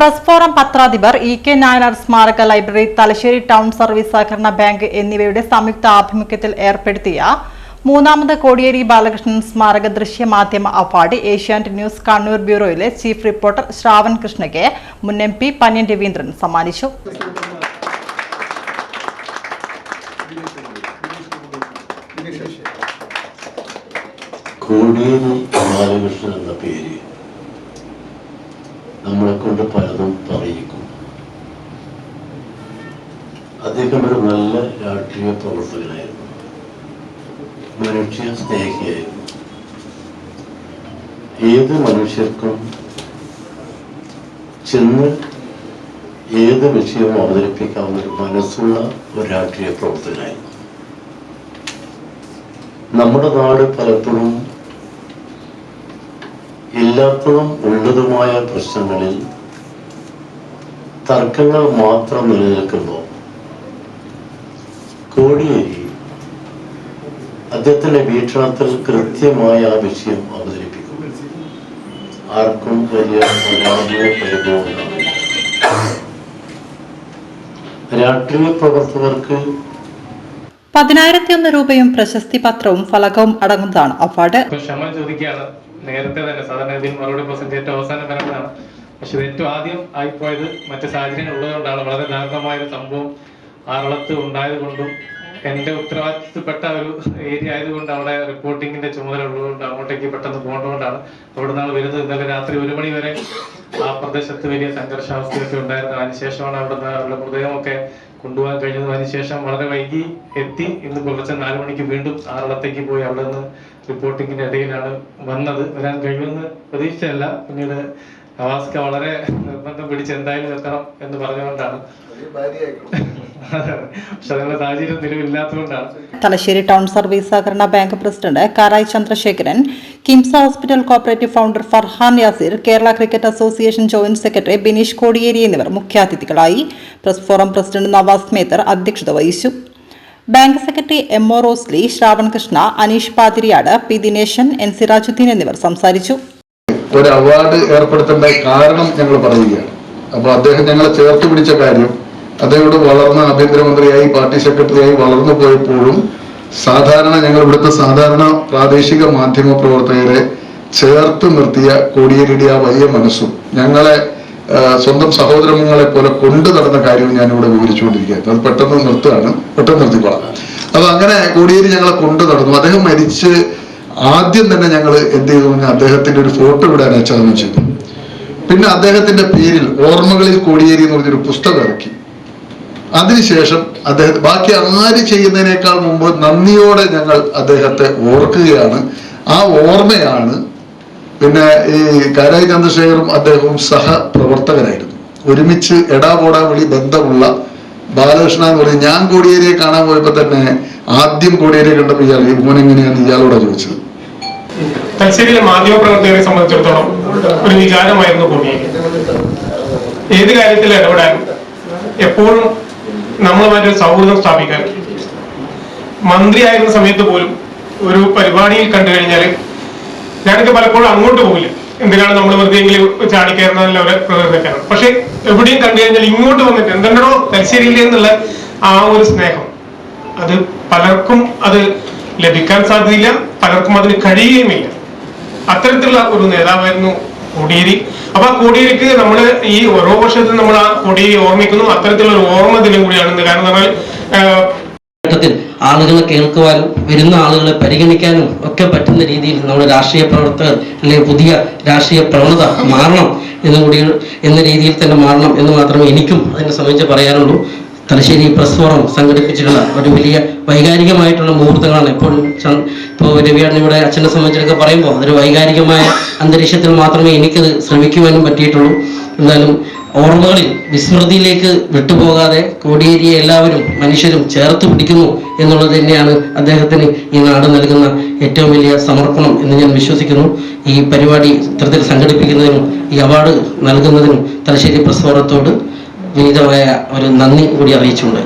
Press forum പത്രാധിപർ E K Nayanar സ്മാരക library Thalassery town service സഹകരണ ബാങ്ക് എന്നിവയുടെ സംയുക്ത ആഭിമുഖ്യത്തിൽ ഏർപ്പെടുത്തിയ മൂന്നാമത് കോടിയേരി ബാലകൃഷ്ണൻ സ്മാരക ദൃശ്യമാധ്യമ അവാർഡ് ഏഷ്യാനെറ്റ് ന്യൂസ് കണ്ണൂർ ബ്യൂറോയിലെ ചീഫ് റിപ്പോർട്ടർ ശ്രാവൺ കൃഷ്ണയ്ക്ക് മുൻ എം പി പന്യൻ രവീന്ദ്രൻ സമ്മാനിച്ചു. കോടിയേരി ബാലകൃഷ്ണൻ എന്ന പേര് നമ്മളെ കൊണ്ട് പലതും പറയിക്കും. അദ്ദേഹം ഒരു നല്ല രാഷ്ട്രീയ പ്രവർത്തകനായിരുന്നു. മനുഷ്യ സ്നേഹിയായിരുന്നു. ഏത് മനുഷ്യർക്കും ചെന്ന് ഏത് വിഷയവും അവതരിപ്പിക്കാവുന്ന ഒരു മനസ്സുള്ള ഒരു രാഷ്ട്രീയ പ്രവർത്തകനായിരുന്നു. നമ്മുടെ നാട് പലപ്പോഴും ഇല്ലാത്തതും ഉള്ളതുമായ പ്രശ്നങ്ങളിൽ തർക്കങ്ങൾ മാത്രം നിലനിൽക്കുമ്പോൾ കോടിയേരി അദ്ദേഹത്തിന്റെ വീക്ഷണത്തിൽ കൃത്യമായ ആ വിഷയം അവതരിപ്പിക്കും. ആർക്കും വലിയ രാഷ്ട്രീയ പ്രവർത്തകർക്ക് പതിനായിരത്തി ഒന്ന് രൂപയും പ്രശസ്തി പത്രവും ഫലകവും അടങ്ങുന്നതാണ് അവാർഡ്. ക്ഷമ ചോദിക്കുകയാണ്. നേരത്തെ തന്നെ സാധാരണ ഇതിൽ മറുപടി പ്രസന്റ് ഏറ്റവും അവസാനം വരേണ്ടതാണ് പക്ഷെ ഏറ്റവും ആദ്യം ആയിപ്പോയത് മറ്റു സാഹചര്യങ്ങൾ ഉള്ളതുകൊണ്ടാണ്. വളരെ ദാരുണമായ ഒരു സംഭവം ആറളത്ത് ഉണ്ടായത് എന്റെ ഉത്തരവാദിത്തപ്പെട്ട ഒരു ഏരിയ ആയതുകൊണ്ട് അവിടെ റിപ്പോർട്ടിങ്ങിന്റെ ചുമതല ഉള്ളതുകൊണ്ട് അങ്ങോട്ടേക്ക് പെട്ടെന്ന് പോകേണ്ടതുകൊണ്ടാണ് അവിടെ നിന്നാണ് വരുന്നത്. ഇന്നലെ രാത്രി ഒരു മണി വരെ ആ പ്രദേശത്ത് വലിയ സംഘർഷാവസ്ഥയൊക്കെ ഉണ്ടായിരുന്നു. അതിനുശേഷമാണ് അവിടെ നിന്ന് അവരുടെ മൃതദേഹമൊക്കെ കൊണ്ടുപോകാൻ കഴിഞ്ഞത് അതിനുശേഷം വളരെ വൈകി എത്തി. ഇന്ന് പുലർച്ചെ നാല് മണിക്ക് വീണ്ടും ആറളത്തേക്ക് പോയി അവിടെ നിന്ന് റിപ്പോർട്ടിങ്ങിന്റെ ഇടയിലാണ് വന്നത്. വരാൻ കഴിയുമെന്ന് പ്രതീക്ഷയല്ല. പിന്നീട് നവാസ്ക വളരെ നിർബന്ധം പിടിച്ച് എന്തായാലും എത്തണം എന്ന് പറഞ്ഞുകൊണ്ടാണ്. തലശ്ശേരി ടൗൺ സർവീസ് സഹകരണ bank president Karayi Chandrasekharan KIMS hospital cooperative founder Farhan Yasir Kerala cricket association joint secretary Bineesh Kodiyeri എന്നിവർ മുഖ്യാതിഥികളായി press forum president Navas Methar അധ്യക്ഷത വഹിച്ചു. Bank secretary M O Rosli Shravan Krishna Aneesh Pathiriyad P Dineshan N Sirajuddin എന്നിവർ സംസാരിച്ചു. ഒരു award ഏർപ്പെടുത്തേണ്ട കാരണം ഞങ്ങൾ പറയുകയാണ് അപ്പോൾ അദ്ദേഹം ഞങ്ങളെ ചേർത്ത് പിടിച്ച കാര്യം അദ്ദേഹം ഇവിടെ വളർന്ന ആഭ്യന്തരമന്ത്രിയായി പാർട്ടി സെക്രട്ടറിയായി വളർന്നു പോയപ്പോഴും സാധാരണ ഞങ്ങൾ ഇവിടുത്തെ സാധാരണ പ്രാദേശിക മാധ്യമ പ്രവർത്തകരെ ചേർത്ത് നിർത്തിയ കോടിയേരിയുടെ ആ വലിയ മനസ്സും ഞങ്ങളെ സ്വന്തം സഹോദരങ്ങളെ പോലെ കൊണ്ടു നടന്ന കാര്യവും ഞാനിവിടെ വിവരിച്ചുകൊണ്ടിരിക്കുകയായിരുന്നു അത് പെട്ടെന്ന് നിർത്തുകയാണ്. പെട്ടെന്ന് നിർത്തിക്കോളാം. അപ്പൊ അങ്ങനെ കോടിയേരി ഞങ്ങളെ കൊണ്ടു നടന്നു. അദ്ദേഹം മരിച്ച് ആദ്യം തന്നെ ഞങ്ങൾ എന്ത് ചെയ്തു? അദ്ദേഹത്തിന്റെ ഒരു ഫോട്ടോ ഇവിടെ അനാച്ഛാദനം ചെയ്തു പിന്നെ അദ്ദേഹത്തിന്റെ പേരിൽ ഓർമ്മകളിൽ കോടിയേരി എന്ന് പറഞ്ഞൊരു പുസ്തകം ഇറക്കി. അതിനുശേഷം അദ്ദേഹത്തെ ബാക്കി ആര് ചെയ്യുന്നതിനേക്കാൾ മുമ്പ് നന്ദിയോടെ ഞങ്ങൾ അദ്ദേഹത്തെ ഓർക്കുകയാണ്. ആ ഓർമ്മയാണ് പിന്നെ ഈ കാരായി ചന്ദ്രശേഖറും അദ്ദേഹവും സഹപ്രവർത്തകരായിരുന്നു. ഒരുമിച്ച് എടാപോടാ വിളി ബന്ധമുള്ള ബാലകൃഷ്ണ എന്ന് പറയും ഞാൻ കോടിയേരിയെ കാണാൻ പോയപ്പോ തന്നെ ആദ്യം കോടിയേരിയെ കണ്ടപ്പോൾ ഇയാൾ മോൻ എങ്ങനെയാണ്? ഇയാളോടാ ചോദിച്ചത്. തലശ്ശേരിയിലെ മാധ്യമപ്രവർത്തകരെ സംബന്ധിച്ചിടത്തോളം ഒരു വികാരമായിരുന്നു കോടിയേരി. ഏത് കാര്യത്തിൽ ഇടപെടാൻ എപ്പോഴും നമ്മളുമായിട്ട് സൗഹൃദം സ്ഥാപിക്കാൻ. മന്ത്രിയായിരുന്ന സമയത്ത് പോലും ഒരു പരിപാടിയിൽ കണ്ടു കഴിഞ്ഞാൽ ഞാനൊക്കെ പലപ്പോഴും അങ്ങോട്ട് പോകില്ല എന്തിനാണ് നമ്മൾ വെറുതെ എങ്കിലും ചാടിക്കയറുന്നതല്ല പ്രകൃതക്കാരൻ പക്ഷെ എവിടെയും കണ്ടു കഴിഞ്ഞാൽ ഇങ്ങോട്ട് വന്നിട്ട് എന്തെണ്ടോ തലശ്ശേരിയിലെ എന്നുള്ള ആ ഒരു സ്നേഹം. അത് പലർക്കും അത് ലഭിക്കാൻ സാധ്യതയില്ല പലർക്കും അതിന് കഴിയുകയുമില്ല. അത്തരത്തിലുള്ള ഒരു നേതാവായിരുന്നു കോടിയേരി. അപ്പൊ ആ കോടിയേരിക്ക് നമ്മൾ ഈ ഓരോ വർഷത്തിൽ നമ്മൾ ആ കോടിയേരി ഓർമ്മിക്കുന്നു. അത്തരത്തിലുള്ള ഒരു ഓർമ്മ ദിനം കൂടിയാണ് കാരണം പറഞ്ഞാൽ ആളുകളെ കേൾക്കുവാനും വരുന്ന ആളുകളെ പരിഗണിക്കാനും ഒക്കെ പറ്റുന്ന രീതിയിൽ നമ്മുടെ രാഷ്ട്രീയ പ്രവർത്തകർ അല്ലെങ്കിൽ പുതിയ രാഷ്ട്രീയ പ്രവണത മാറണം എന്നുകൂടി എന്ന രീതിയിൽ തന്നെ മാറണം എന്ന് മാത്രമേ എനിക്കും അതിനെ സംബന്ധിച്ച് പറയാനുള്ളൂ. തലശ്ശേരി പ്രസ് ഫോറം സംഘടിപ്പിച്ചിട്ടുള്ള ഒരു വലിയ വൈകാരികമായിട്ടുള്ള മുഹൂർത്തങ്ങളാണ് ച- ഇപ്പോൾ രവിയാണ് ഇവിടെ അച്ഛനെ സംബന്ധിച്ചൊക്കെ പറയുമ്പോൾ അതൊരു വൈകാരികമായ അന്തരീക്ഷത്തിൽ മാത്രമേ എനിക്കത് ശ്രമിക്കുവാനും പറ്റിയിട്ടുള്ളൂ. എന്നാലും ഓർമ്മകളിൽ വിസ്മൃതിയിലേക്ക് വിട്ടുപോകാതെ കോടിയേരിയെ എല്ലാവരും മനുഷ്യരും ചേർത്ത് പിടിക്കുന്നു എന്നുള്ളത് തന്നെയാണ് അദ്ദേഹത്തിന് ഈ നാട് നൽകുന്ന ഏറ്റവും വലിയ സമർപ്പണം എന്ന് ഞാൻ വിശ്വസിക്കുന്നു. ഈ പരിപാടി ഇത്തരത്തിൽ സംഘടിപ്പിക്കുന്നതിനും ഈ അവാർഡ് നൽകുന്നതിനും തലശ്ശേരി പ്രസ് ഫോറത്തോട് വിനീതമായ ഒരു നന്ദി കൂടി അറിയിച്ചുകൊണ്ട്